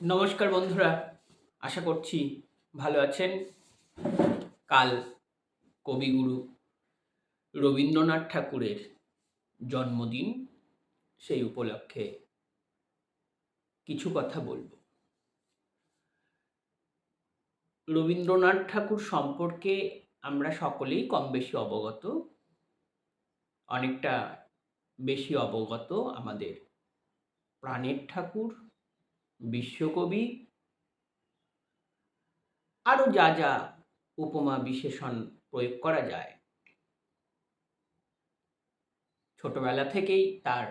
নমস্কার বন্ধুরা, আশা করছি ভালো আছেন। কাল কবিগুরু রবীন্দ্রনাথ ঠাকুরের জন্মদিন, সেই উপলক্ষে কিছু কথা বলব। রবীন্দ্রনাথ ঠাকুর সম্পর্কে আমরা সকলেই কম বেশি অবগত, অনেকটা বেশি অবগত আমাদের প্রাণের ঠাকুর বিশ্বকবি আরও যা যা উপমা বিশেষণ প্রয়োগ করা যায়। ছোটবেলা থেকেই তার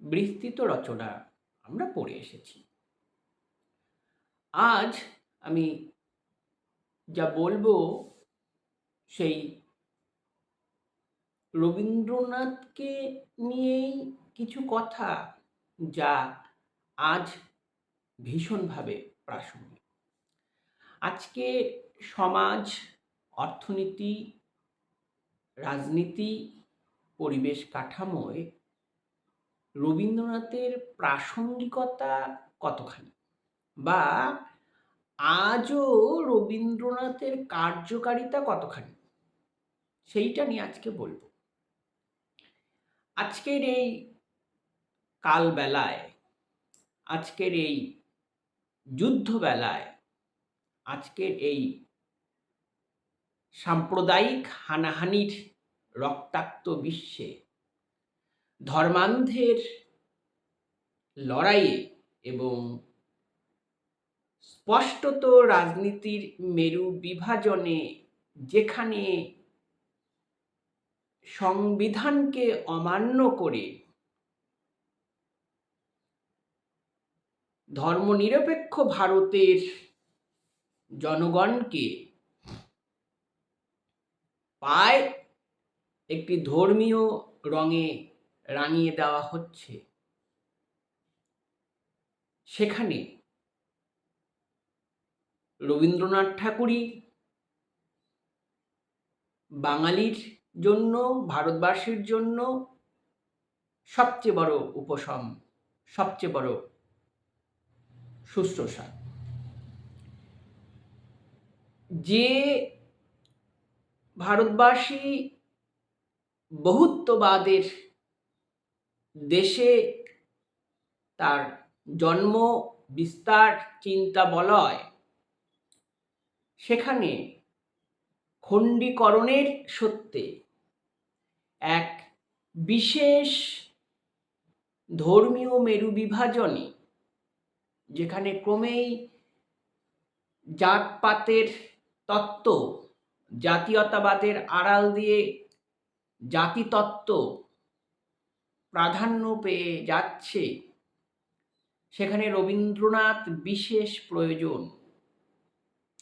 বিস্তৃত রচনা আমরা পড়ে এসেছি। আজ আমি যা বলব সেই রবীন্দ্রনাথকে নিয়েই কিছু কথা যা আজ ভীষণভাবে প্রাসঙ্গিক। আজকে সমাজ, অর্থনীতি, রাজনীতি, পরিবেশ কাঠামোয় রবীন্দ্রনাথের প্রাসঙ্গিকতা কতখানি? বা আজও রবীন্দ্রনাথের কার্যকারিতা কতখানি? সেইটা নিয়ে আজকে বলব। আজকের এই কালবেলায় আজকের এই যুদ্ধবেলায়, আজকের এই সাম্প্রদায়িক হানাহানির রক্তাক্ত বিশ্বে, ধর্মান্ধের লড়াইয়ে এবং স্পষ্টত রাজনীতির মেরু বিভাজনে যেখানে সংবিধানকে অমান্য করে ধর্মনিরপেক্ষ ভারতের জনগণকে পায় একটি ধর্মীয় রঙে রাঙিয়ে দেওয়া হচ্ছে। সেখানে রবীন্দ্রনাথ ঠাকুরই বাঙালির জন্য, ভারতবাসীর জন্য সবচেয়ে বড় উপশম, সবচেয়ে বড় শুশ্রূষা যে ভারতবাসী বহুত্ববাদের দেশে তার জন্ম, বিস্তার, চিন্তা বলয়, সেখানে খণ্ডীকরণের সত্যে এক বিশেষ ধর্মীয় মেরু বিভাজনে যেখানে ক্রমেই জাতপাতের তত্ত্ব, জাতীয়তাবাদের আড়াল দিয়ে জাতিতত্ত্ব প্রাধান্য পেয়ে যাচ্ছে, সেখানে রবীন্দ্রনাথ বিশেষ প্রয়োজন।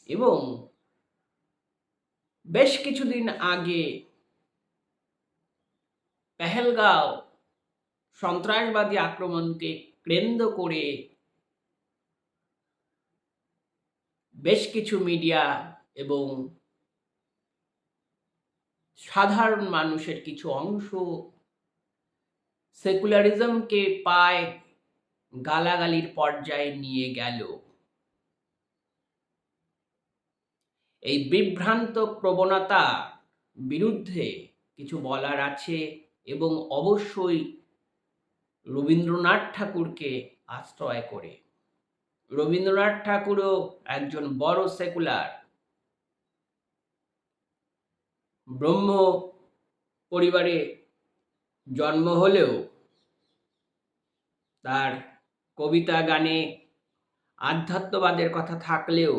এবং বেশ কিছুদিন আগে পেহেলগাঁও সন্ত্রাসবাদী আক্রমণকে কেন্দ্র করে বেশ কিছু মিডিয়া এবং সাধারণ মানুষের কিছু অংশ সেকুলারিজমকে পায় গালাগালির পর্যায়ে নিয়ে গেল। এই বিভ্রান্ত প্রবণতা বিরুদ্ধে কিছু বলার আছে এবং অবশ্যই রবীন্দ্রনাথ ঠাকুরকে আশ্রয় করে। রবীন্দ্রনাথ ঠাকুরও একজন বড় সেকুলার। ব্রহ্ম পরিবারে জন্ম হলেও তার কবিতা গানে আধ্যাত্মবাদের কথা থাকলেও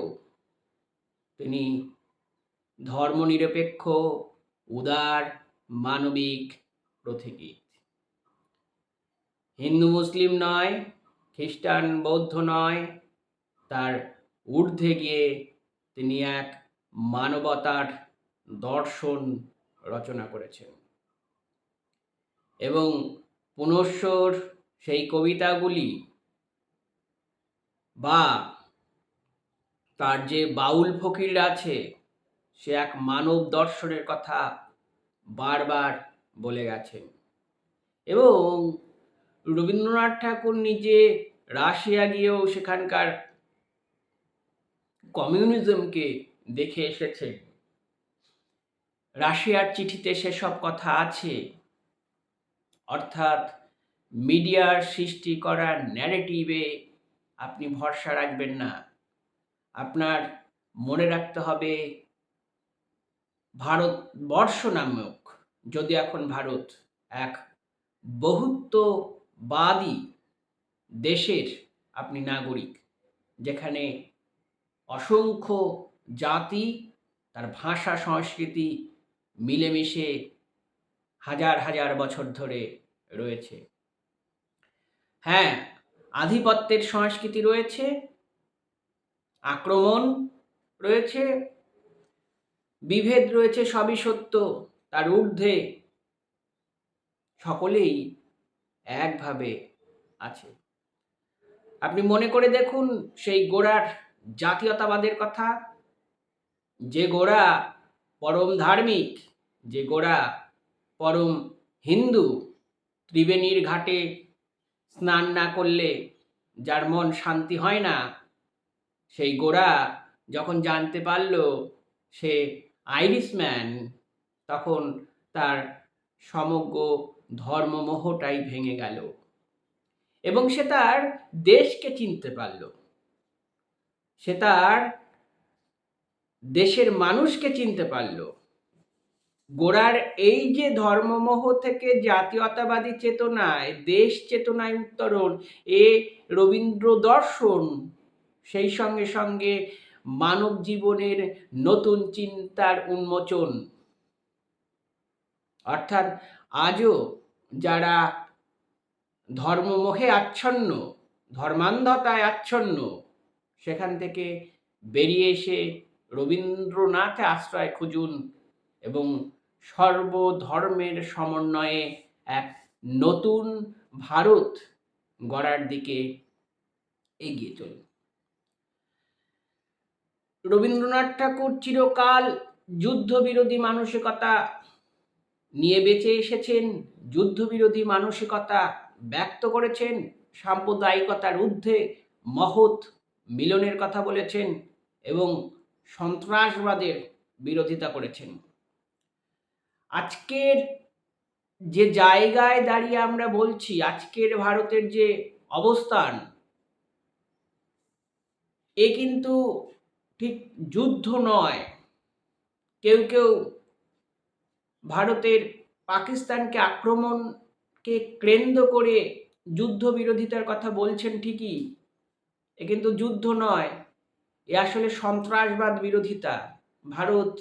তিনি ধর্মনিরপেক্ষ, উদার, মানবিক পথিকৃৎ হিন্দু, মুসলিম নয় খ্রিস্টান বৌদ্ধ নয়, তার ঊর্ধ্বে গিয়ে তিনি এক মানবতার দর্শন রচনা করেছেন। এবং পুনশ্বর সেই কবিতাগুলি বা তার যে বাউল ফকির আছে, সে এক মানব দর্শনের কথা বারবার বলে গেছেন। এবং রবীন্দ্রনাথ ঠাকুর নিজে রাশিয়া গিয়েও সেখানকার কমিউনিজমকে দেখে এসেছে। রাশিয়ার চিঠিতে সেসব কথা আছে। অর্থাৎ মিডিয়ার সৃষ্টি করা ন্যারেটিভে আপনি ভরসা রাখবেন না। আপনার মনে রাখতে হবে ভারতবর্ষ নামক, যদি এখন ভারত এক বহুত্ববাদী দেশের আপনি নাগরিক, যেখানে অসংখ্য জাতি, তার ভাষা, সংস্কৃতি মিলেমিশে হাজার হাজার বছর ধরে রয়েছে। হ্যাঁ আধিপত্যের সংস্কৃতি রয়েছে, আক্রমণ রয়েছে, বিভেদ রয়েছে, সবই সত্য, তার ঊর্ধ্বে সকলেই একভাবে আছে। আপনি মনে করে দেখুন সেই গোড়ার জাতীয়তাবাদের কথা, যে গোড়া পরম ধার্মিক, যে গোড়া পরম হিন্দু, ত্রিবেণীর ঘাটে স্নান না করলে যার মন শান্তি হয় না, সেই গোড়া যখন জানতে পারল সে আইরিশম্যান, তখন তার সমগ্র ধর্মমোহটাই ভেঙে গেল। এবং সে তার দেশকে চিনতে পারল। সে তার দেশের মানুষকে চিনতে পারল। গোড়ার এই যে ধর্মমোহ থেকে জাতীয়তাবাদী চেতনায়, দেশ চেতনায় উত্তরণ, এ রবীন্দ্র দর্শন, সেই সঙ্গে সঙ্গে মানব জীবনের নতুন চিন্তার উন্মোচন। অর্থাৎ আজও যারা ধর্মমোহে আচ্ছন্ন, ধর্মান্ধতায় আচ্ছন্ন, সেখান থেকে বেরিয়ে এসে রবীন্দ্রনাথে আশ্রয় খুঁজুন এবং সর্বধর্মের সমন্বয়ে এক নতুন ভারত গড়ার দিকে এগিয়ে চলুন। রবীন্দ্রনাথ ঠাকুর চিরকাল যুদ্ধবিরোধী মানসিকতা নিয়ে বেঁচে এসেছেন, যুদ্ধবিরোধী মানসিকতা ব্যক্ত করেছেন, সাম্প্রদায়িকতার ঊর্ধ্বে মহৎ মিলনের কথা বলেছেন এবং সন্ত্রাসবাদের বিরোধিতা করেছেন। আজকের যে জায়গায় দাঁড়িয়ে আমরা বলছি, আজকের ভারতের যে অবস্থান, এ কিন্তু ঠিক যুদ্ধ নয়। কেউ কেউ ভারতের পাকিস্তানকে আক্রমণকে কেন্দ্র করে যুদ্ধ বিরোধিতার কথা বলছেন ঠিকই, এ কিন্তু যুদ্ধ নয়, এ আসলে সন্ত্রাসবাদ বিরোধিতা। ভারত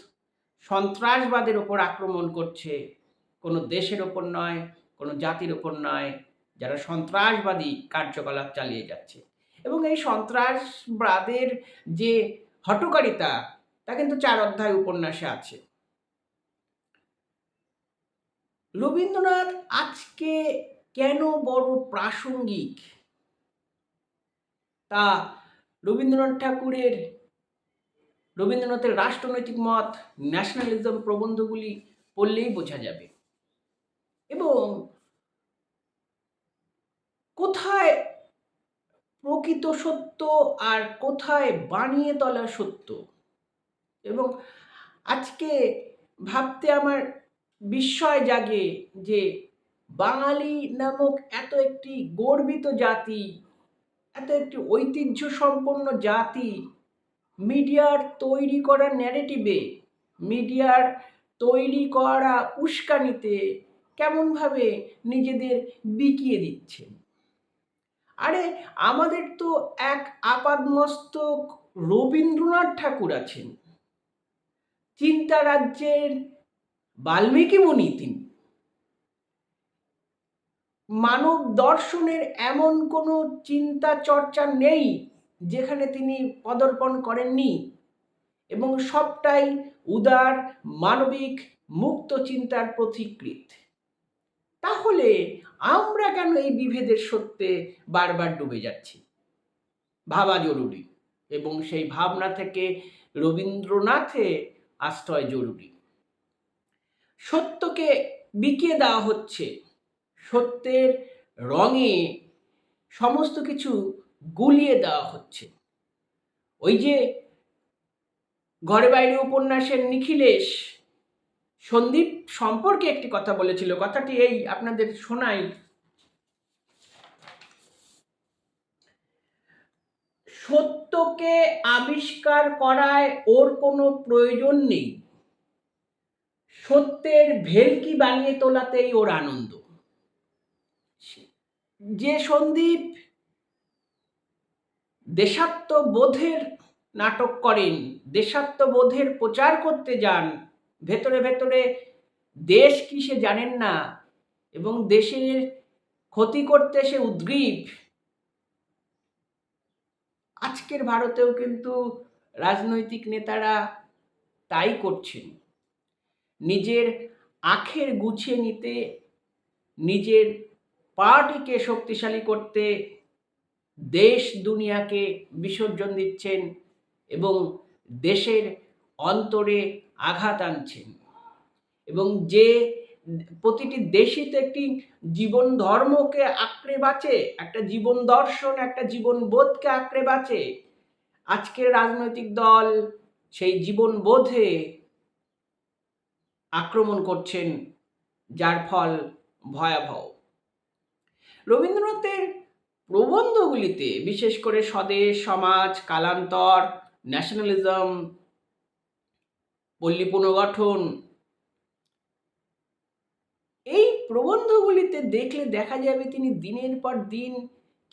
সন্ত্রাসবাদের ওপর আক্রমণ করছে, কোনো দেশের ওপর নয়, কোনো জাতির ওপর নয়, যারা সন্ত্রাসবাদী কার্যকলাপ চালিয়ে যাচ্ছে। এবং এই সন্ত্রাসবাদের যে হটকারিতা, তা কিন্তু চার অধ্যায় উপন্যাসে আছে। রবীন্দ্রনাথ আজকে কেন বড় প্রাসঙ্গিক? তা রবীন্দ্রনাথ ঠাকুরের রবীন্দ্রনাথের রাষ্ট্রনৈতিক মত ন্যাশনালিজম প্রবন্ধগুলি পড়লেই বোঝা যাবে। এবং কোথায় প্রকৃত সত্য আর কোথায় বানিয়ে তোলা সত্য? এবং আজকে ভাবতে আমার বিস্ময় জাগে যে বাঙালি নামক এত একটি গর্বিত জাতি, এত একটি ঐতিহ্য সম্পন্ন জাতি মিডিয়ার তৈরি করা ন্যারেটিভে মিডিয়ার তৈরি করা উস্কানিতে কেমনভাবে নিজেদের বিকিয়ে দিচ্ছে? আরে, আমাদের তো এক আপাদমস্তক রবীন্দ্রনাথ ঠাকুর আছেন। চিন্তা রাজ্যের বাল্মীকি মুনি তিনি। মানব দর্শনের এমন কোনো চিন্তা চর্চা নেই যেখানে তিনি পদার্পণ করেননি এবং সবটাই উদার, মানবিক, মুক্ত চিন্তার প্রতিকৃত। তাহলে আমরা কেন এই বিভেদের সত্যে বারবার ডুবে যাচ্ছি? ভাবা জরুরি এবং সেই ভাবনা থেকে রবীন্দ্রনাথে আশ্রয় জরুরি। সত্যকে বিকিয়ে দেওয়া হচ্ছে। সত্যের রঙে সমস্ত কিছু গুলিয়ে দেওয়া হচ্ছে। ওই যে ঘরে বাইরে উপন্যাসের নিখিলেশ সন্দীপ সম্পর্কে একটি কথা বলেছিল। কথাটি এই আপনাদের শোনাই। সত্যকে আবিষ্কার করায় ওর কোনো প্রয়োজন নেই। সত্যের ভেলকি বানিয়ে তোলাতেই ওর আনন্দ। যে সন্দীপ দেশাত্মবোধের নাটক করেন, দেশাত্মবোধের প্রচার করতে যান, ভেতরে ভেতরে দেশ কি সে জানেন না এবং দেশের ক্ষতি করতে সে উদ্গ্রীব। আজকের ভারতেও কিন্তু রাজনৈতিক নেতারা তাই করছেন। নিজের আখের গুছিয়ে নিতে, নিজের পার্টিকে শক্তিশালী করতে দেশ দুনিয়াকে বিসর্জন দিচ্ছেন এবং দেশের অন্তরে আঘাত আনছেন। এবং যে প্রতিটি দেশই তো একটি জীবন ধর্মকে আঁকড়ে বাঁচে, একটা জীবন দর্শন, একটা জীবন বোধকে আঁকড়ে বাঁচে। আজকের রাজনৈতিক দল সেই জীবন বোধে আক্রমণ করছেন, যার ফল ভয়াবহ। রবীন্দ্রনাথের প্রবন্ধগুলিতে বিশেষ করে স্বদেশ, সমাজ, কালান্তর, ন্যাশনালিজম, পল্লী পুনর্গঠন, এই প্রবন্ধগুলিতে দেখলে দেখা যাবে তিনি দিনের পর দিন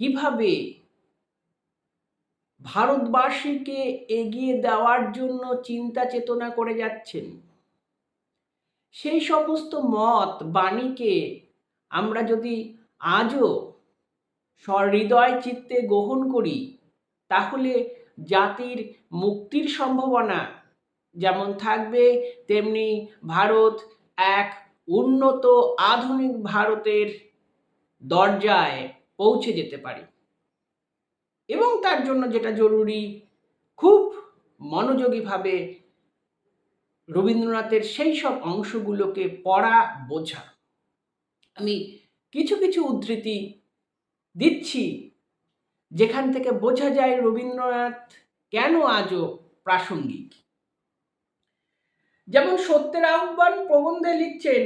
কীভাবে ভারতবাসীকে এগিয়ে দেওয়ার জন্য চিন্তা চেতনা করে যাচ্ছেন। সেই সমস্ত মত, বাণীকে আমরা যদি আজও সহৃদয় চিত্তে গ্রহণ করি, তাহলে জাতির মুক্তির সম্ভাবনা যেমন থাকবে, তেমনি ভারত এক উন্নত আধুনিক ভারতের দরজায় পৌঁছে যেতে পারে। এবং তার জন্য যেটা জরুরি, খুব মনোযোগীভাবে রবীন্দ্রনাথের সেই সব অংশগুলোকে পড়া, বোঝা। আমি কিছু কিছু উদ্ধৃতি দিচ্ছি, যেখান থেকে বোঝা যায় রবীন্দ্রনাথ কেন আজও প্রাসঙ্গিক। যেমন সত্যের আহ্বান প্রবন্ধে লিখছেন,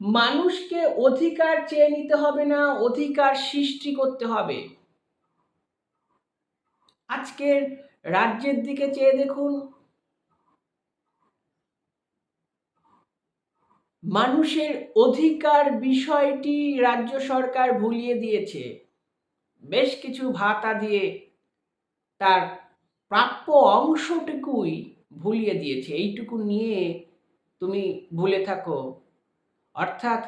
মানুষকে অধিকার চেয়ে নিতে হবে না, অধিকার সৃষ্টি করতে হবে। আজকের রাজ্যের দিকে চেয়ে দেখুন মানুষের অধিকার বিষয়টি রাজ্য সরকার ভুলিয়ে দিয়েছে। বেশ কিছু ভাতা দিয়ে তার প্রাপ্য অংশটুকুই ভুলিয়ে দিয়েছে। এইটুকু নিয়ে তুমি ভুলে থাকো। অর্থাৎ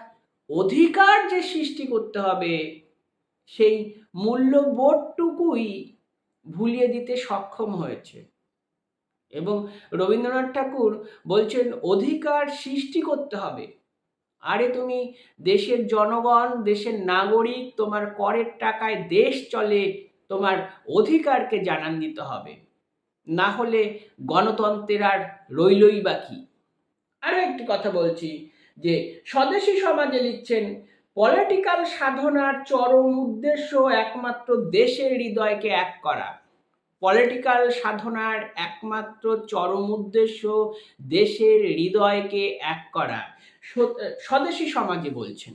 অধিকার যে সৃষ্টি করতে হবে, সেই মূল্যবোধটুকুই ভুলিয়ে দিতে সক্ষম হয়েছে। এবং রবীন্দ্রনাথ ঠাকুর বলছেন, অধিকার সৃষ্টি করতে হবে। আরে তুমি দেশের জনগণ, দেশের নাগরিক, তোমার করের টাকায় দেশ চলে, তোমার অধিকারকে জানান দিতে হবে। না হলে গণতন্ত্রের আর রইলই বাকি আরও একটি কথা বলছি, যে স্বদেশী সমাজে লিখছেন, পলিটিক্যাল সাধনার চরম উদ্দেশ্য একমাত্র দেশের হৃদয়কে এক করা। পলিটিক্যাল সাধনার একমাত্র চরম উদ্দেশ্য দেশের হৃদয়কে এক করা। স্বদেশী সমাজে বলছেন।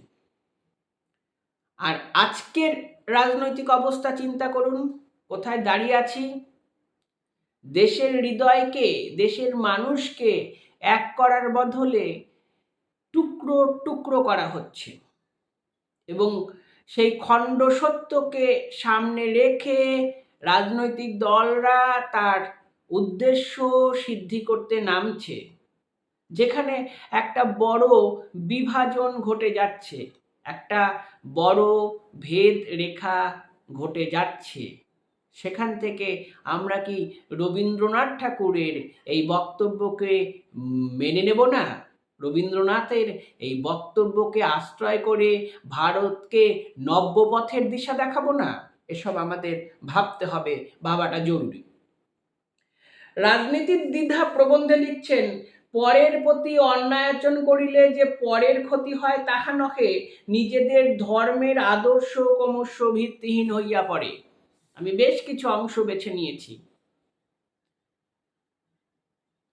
আর আজকের রাজনৈতিক অবস্থা চিন্তা করুন, কোথায় দাঁড়িয়ে আছি? দেশের হৃদয়কে, দেশের মানুষকে এক করার বদলে টুকরো টুকরো করা হচ্ছে। এবং সেই খণ্ড সত্যকে সামনে রেখে রাজনৈতিক দলরা তার উদ্দেশ্য সিদ্ধি করতে নামছে, যেখানে একটা বড় বিভাজন ঘটে যাচ্ছে, একটা বড় ভেদ রেখা ঘটে যাচ্ছে। সেখান থেকে আমরা কি রবীন্দ্রনাথ ঠাকুরের এই বক্তব্যকে মেনে নেব না? রবীন্দ্রনাথের এই বক্তব্যকে আশ্রয় করে ভারতকে নব্যপথের দিশা দেখাবো না? এসব আমাদের ভাবতে হবে, ভাবাটা জরুরি। রাজনীতির দ্বিধা প্রবন্ধে লিখছেন, পরের প্রতি অন্যায়োচন করিলে যে পরের ক্ষতি হয় তাহা নহে, নিজেদের ধর্মের আদর্শ ক্রমশ ভিত্তিহীন হইয়া পড়ে। আমি বেশ কিছু অংশ বেছে নিয়েছি।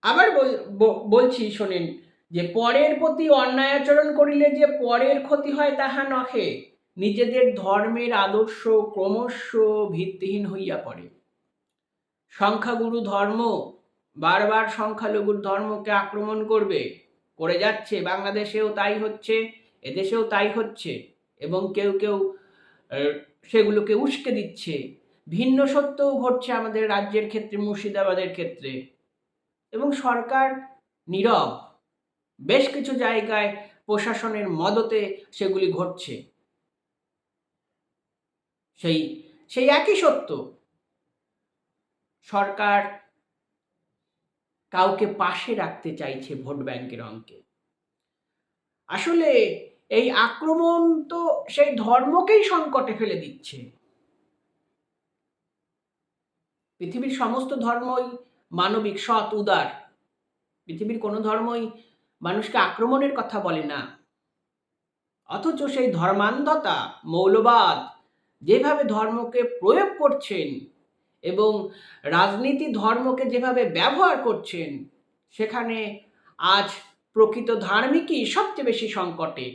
আবার বল- বলছি, শোনেন, যে পরের প্রতি অন্যায় আচরণ করিলে যে পরের ক্ষতি হয় তাহা নহে নিজেদের ধর্মের আদর্শ ক্রমশ ভিত্তিহীন হইয়া পড়ে। সংখ্যাগুরু ধর্ম, বারবার সংখ্যালঘুর ধর্মকে আক্রমণ করবে, করে যাচ্ছে, বাংলাদেশেও তাই হচ্ছে, এদেশেও তাই হচ্ছে, এবং কেউ কেউ সেগুলোকে উস্কে দিচ্ছে। ভিন্ন সত্যও ঘটছে আমাদের রাজ্যের ক্ষেত্রে, মুর্শিদাবাদের ক্ষেত্রে। এবং সরকার নীরব, বেশ কিছু জায়গায় প্রশাসনের মদতে সেগুলি ঘটছে। সেই সেই একই সত্য। সরকার কাউকে পাশে রাখতে চাইছে ভোট ব্যাংকের অঙ্কে। আসলে এই আক্রমণ তো সেই ধর্মকেই সংকটে ফেলে দিচ্ছে। পৃথিবীর সমস্ত ধর্মই মানবিক, সৎ, উদার। পৃথিবীর কোনো ধর্মই মানুষকে আক্রমণের কথা বলে না। অথচ সেই ধর্মান্ধতা, মৌলবাদ যেভাবে ধর্মকে প্রয়োগ করছেন এবং রাজনীতি ধর্মকে যেভাবে ব্যবহার করছেন, সেখানে আজ প্রকৃত ধার্মিকই সবচেয়ে বেশি সংকটে।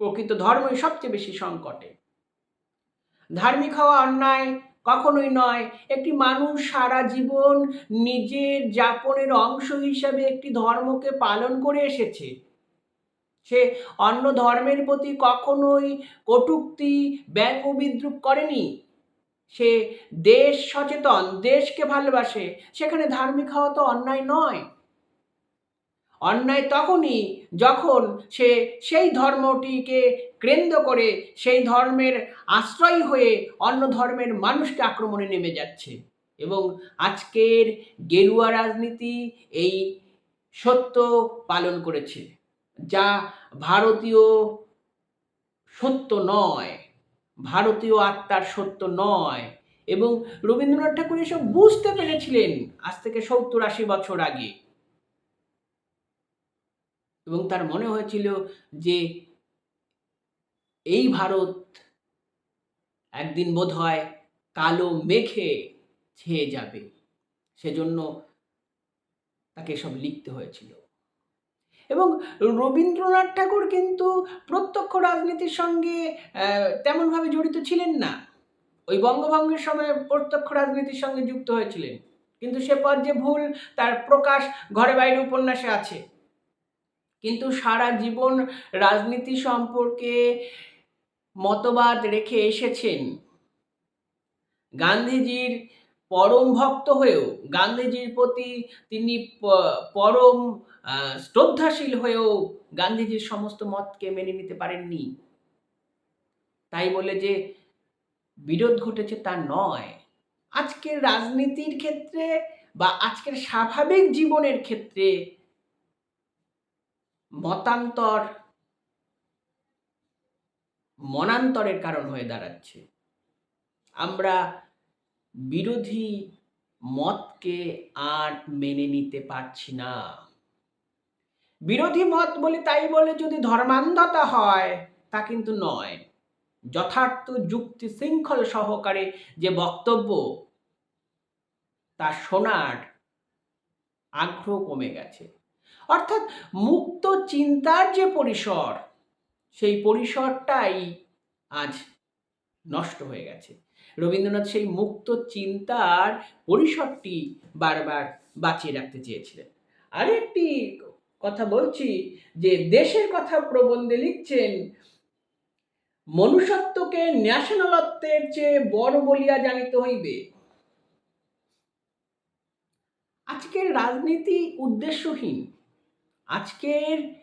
প্রকৃত ধর্মই সবচেয়ে বেশি সংকটে। ধার্মিক হওয়া অন্যায় কখনোই নয়। একটি মানুষ সারা জীবন নিজের যাপনের অংশ হিসাবে একটি ধর্মকে পালন করে এসেছে। সে অন্য ধর্মের প্রতি কখনোই কটূক্তি, ব্যঙ্গ, বিদ্রুপ করেনি। সে দেশ সচেতন, দেশকে ভালোবাসে। সেখানে ধার্মিক হওয়া তো অন্যায় নয়। অন্যায় তখনই যখন সে সেই ধর্মটিকে কেন্দ্র করে সেই ধর্মের আশ্রয় হয়ে অন্য ধর্মের মানুষকে আক্রমণে নেমে যাচ্ছে। এবং আজকের গেরুয়া রাজনীতি এই সত্য পালন করেছে। যা ভারতীয় সত্য নয়, ভারতীয় আত্মার সত্য নয় এবং রবীন্দ্রনাথ ঠাকুর এসব বুঝতে পেরেছিলেন আজ থেকে সত্তর আশি বছর আগে। এবং তার মনে হয়েছিল যে এই ভারত একদিন বোধ হয় কালো মেঘে ছেয়ে যাবে। সেজন্য তাকে সব লিখতে হয়েছিল। এবং রবীন্দ্রনাথ ঠাকুর কিন্তু প্রত্যক্ষ রাজনীতির সঙ্গে তেমনভাবে জড়িত ছিলেন না। ওই বঙ্গভঙ্গের সময় প্রত্যক্ষ রাজনীতির সঙ্গে যুক্ত হয়েছিলেন। কিন্তু সে পথ যে ভুল, তার প্রকাশ ঘরে বাইরে উপন্যাসে আছে। কিন্তু সারা জীবন রাজনীতি সম্পর্কে মতবাদ রেখে এসেছেন। গান্ধীজির পরম ভক্ত হয়েও, গান্ধীজির প্রতি তিনি পরম শ্রদ্ধাশীল হয়েও গান্ধীজির সমস্ত মতকে মেনে নিতে পারেননি। তাই বলে যে, বিরোধ ঘটেছে তা নয়। আজকের রাজনীতির ক্ষেত্রে বা আজকের স্বাভাবিক জীবনের ক্ষেত্রে মতান্তর মনান্তরের কারণ হয়ে দাঁড়াচ্ছে। আমরা বিরোধী মতকে আর মেনে নিতে পারছি না। বিরোধী মত বলে তাই বলে যদি ধর্মান্ধতা হয়, তা কিন্তু নয়। যথার্থ যুক্তি শৃঙ্খল সহকারে যে বক্তব্য, তা শোনার আগ্রহ কমে গেছে। অর্থাৎ মুক্ত চিন্তার যে পরিসর, সেই পরিসরটাই আজ নষ্ট হয়ে গেছে। রবীন্দ্রনাথ সেই মুক্ত চিন্তার পরিসরটি বারবার বাঁচিয়ে রাখতে চেয়েছিলেন। আরেকটি কথা বলছি যে দেশের কথা প্রবন্ধে লিখছেন, মনুষ্যত্বকে ন্যাশনালত্বের চেয়ে বড় বলিয়া জানিতে হইবে। আজকের রাজনীতি উদ্দেশ্যহীন। আজকের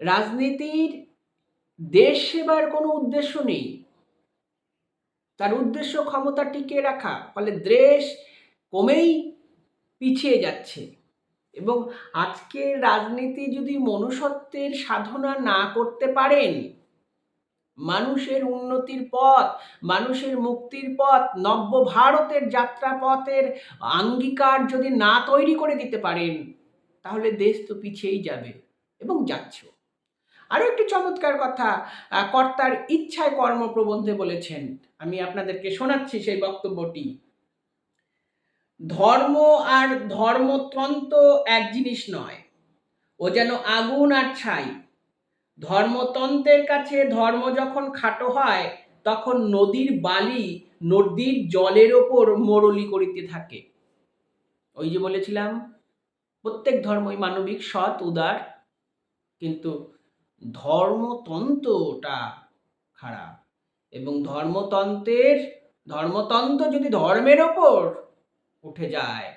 রাজনীতির দেশ সেবার কোনো উদ্দেশ্য নেই। তার উদ্দেশ্য ক্ষমতা টিকিয়ে রাখা, ফলে দেশ কমেই পিছিয়ে যাচ্ছে। এবং আজকের রাজনীতি যদি মনুষ্যত্বের সাধনা না করতে পারেন, মানুষের উন্নতির পথ, মানুষের মুক্তির পথ, নব্য ভারতের যাত্রাপথের আঙ্গীকার যদি না তৈরি করে দিতে পারেন, তাহলে দেশ তো পিছিয়েই যাবে এবং যাচ্ছেও। আরও একটি চমৎকার কথা কর্তার ইচ্ছায় কর্ম প্রবন্ধে বলেছেন। আমি আপনাদেরকে শোনাচ্ছি সেই বক্তব্যটি। ধর্ম আর ধর্মতন্ত্র এক জিনিস নয়, ও যেন আগুন আর ছাই। ধর্মতন্ত্রের কাছে ধর্ম যখন খাটো হয়, তখন নদীর বালি নদীর জলের ওপর মোরলি করিতে থাকে। ওই যে বলেছিলাম, প্রত্যেক ধর্মই মানবিক, সৎ, উদার, কিন্তু ধর্মতন্ত্রটা খারাপ। এবং ধর্মতন্ত্রের, ধর্মতন্ত্র যদি ধর্মের ওপর উঠে যায়,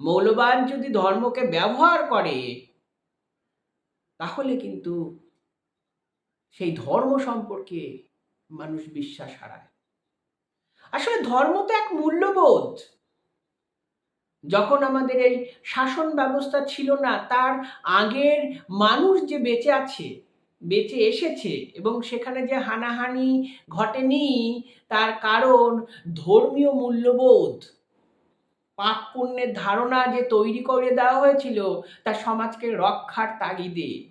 মৌলবাদ যদি ধর্মকে ব্যবহার করে, তাহলে কিন্তু সেই ধর্ম সম্পর্কে মানুষ বিশ্বাস হারায়। আসলে ধর্ম তো এক মূল্যবোধ। যখন আমাদের এই শাসন ব্যবস্থা ছিল না, তার আগের মানুষ যে বেঁচে আছে বেঁচে এসেছে এবং সেখানে যে হানাহানি ঘটেনি তার কারণ ধর্মীয় মূল্যবোধ। পাপ পুণ্যের ধারণা যে তৈরি করে দেওয়া হয়েছিল তা সমাজকে রক্ষার তাগিদে।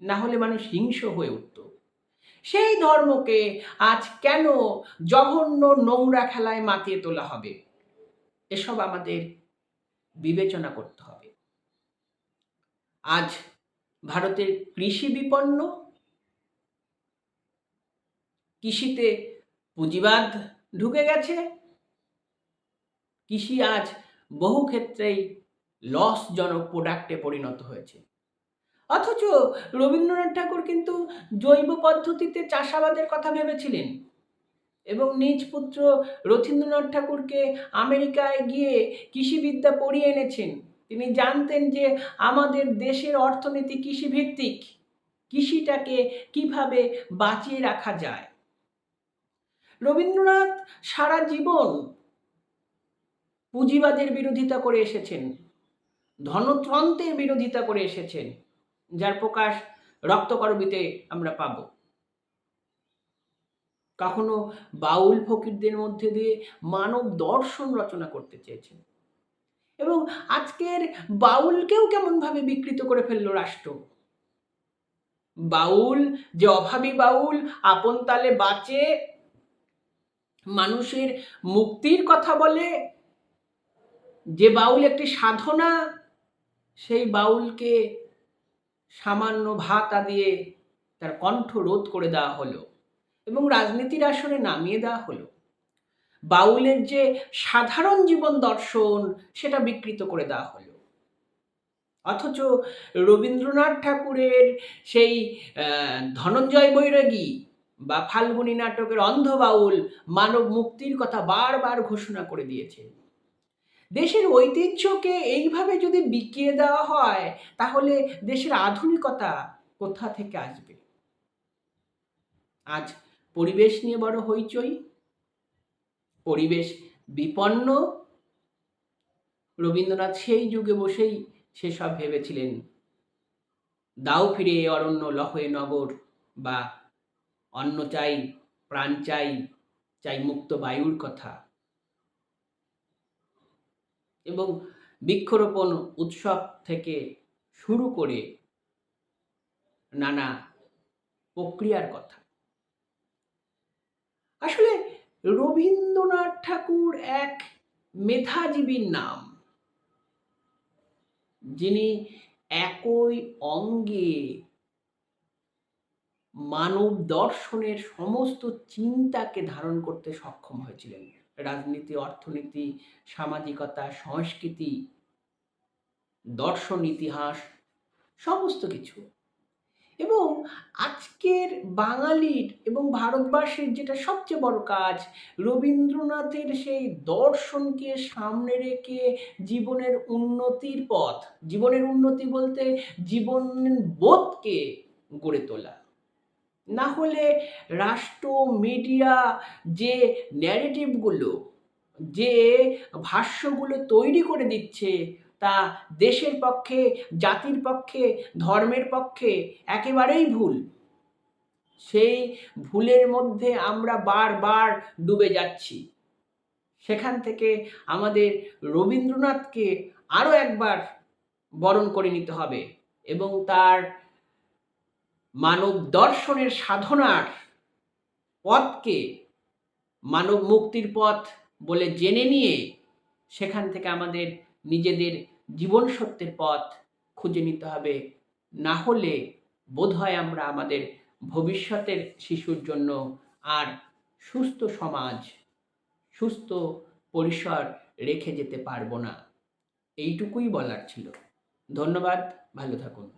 না হলে মানুষ হিংস হয়ে উঠত। সেই ধর্মকে আজ কেন জঘন্য নোংরা খেলায় মাতিয়ে তোলা হবে? এসব আমাদের বিবেচনা করতে হবে। আজ ভারতের কৃষি বিপন্ন, কৃষিতে পুঁজিবাদ ঢুকে গেছে, কৃষি আজ বহু ক্ষেত্রেই লসজনক প্রোডাক্টে পরিণত হয়েছে। অথচ রবীন্দ্রনাথ ঠাকুর কিন্তু জৈব পদ্ধতিতে চাষাবাদের কথা ভেবেছিলেন এবং নিজ পুত্র রথীন্দ্রনাথ ঠাকুরকে আমেরিকায় গিয়ে কৃষিবিদ্যা পড়িয়ে এনেছেন। তিনি জানতেন যে আমাদের দেশের অর্থনীতি কৃষিভিত্তিক। কৃষিটাকে কীভাবে বাঁচিয়ে রাখা যায়। রবীন্দ্রনাথ সারা জীবন পুঁজিবাদের বিরোধিতা করে এসেছেন। ধনতন্ত্রের বিরোধিতা করে এসেছেন। যার প্রকাশ রক্তকরবিতে আমরা পাব। কখনো বাউল ফকিরদের মধ্যে দিয়ে মানব দর্শন রচনা করতে চেয়েছেন। আজকের বাউলকেও কেমনভাবে বিকৃত করে ফেলল রাষ্ট্র? বাউল যে অভাবী বাউল, আপন তালে বাঁচে, মানুষের মুক্তির কথা বলে, যে বাউল একটি সাধনা, সেই বাউলকে সামান্য ভাতা দিয়ে তার কণ্ঠ রোধ করে দেওয়া হলো এবং রাজনীতির আসনে নামিয়ে দেওয়া হলো। বাউলের যে সাধারণ জীবন দর্শন, সেটা বিকৃত করে দেওয়া হলো। অথচ রবীন্দ্রনাথ ঠাকুরের সেই ধনঞ্জয় বৈরাগী বা ফাল্গুনী নাটকের অন্ধ বাউল মানব মুক্তির কথা বারবার ঘোষণা করে দিয়েছে। দেশের ঐতিহ্যকে এইভাবে যদি বিকিয়ে দেওয়া হয়, তাহলে দেশের আধুনিকতা কোথা থেকে আসবে? আজ পরিবেশ নিয়ে বড় হইচই। পরিবেশ বিপন্ন। রবীন্দ্রনাথ সেই যুগে বসেই সেসব ভেবেছিলেন। দাও ফিরে অরণ্য, লহে নগর, বা অন্ন চাই, প্রাণ চাই চাই মুক্ত বায়ুর কথা। এবং বৃক্ষরোপণ উৎসব থেকে শুরু করে নানা প্রক্রিয়ার কথা। আসলে রবীন্দ্রনাথ ঠাকুর এক মেধাজীবীর নাম। যিনি একই অঙ্গে মানব দর্শনের সমস্ত চিন্তাকে ধারণ করতে সক্ষম হয়েছিলেন। রাজনীতি, অর্থনীতি, সামাজিকতা, সংস্কৃতি, দর্শন, ইতিহাস, সমস্ত কিছু। এবং আজকের বাঙালির এবং ভারতবাসীর যেটা সবচেয়ে বড় কাজ, রবীন্দ্রনাথের সেই দর্শনকে সামনে রেখে জীবনের উন্নতির পথ, জীবনের উন্নতি বলতে জীবন বোধকে গড়ে তোলা। না হলে রাষ্ট্র মিডিয়া যে ন্যারেটিভগুলো যে ভাষ্যগুলো তৈরি করে দিচ্ছে তা দেশের পক্ষে, জাতির পক্ষে, ধর্মের পক্ষে একেবারেই ভুল। সেই ভুলের মধ্যে আমরা বারবার ডুবে যাচ্ছি। সেখান থেকে আমাদের রবীন্দ্রনাথকে আরও একবার বরণ করে নিতে হবে এবং তার মানব দর্শনের সাধনার পথকে মানব মুক্তির পথ বলে জেনে নিয়ে সেখান থেকে আমাদের নিজেদের জীবন সত্যের পথ খুঁজে নিতে হবে। না হলে বোধহয় আমরা আমাদের ভবিষ্যতের শিশুর জন্য আর সুস্থ সমাজ, সুস্থ পরিসর রেখে যেতে পারব না। এইটুকুই বলার ছিল। ধন্যবাদ, ভালো থাকুন।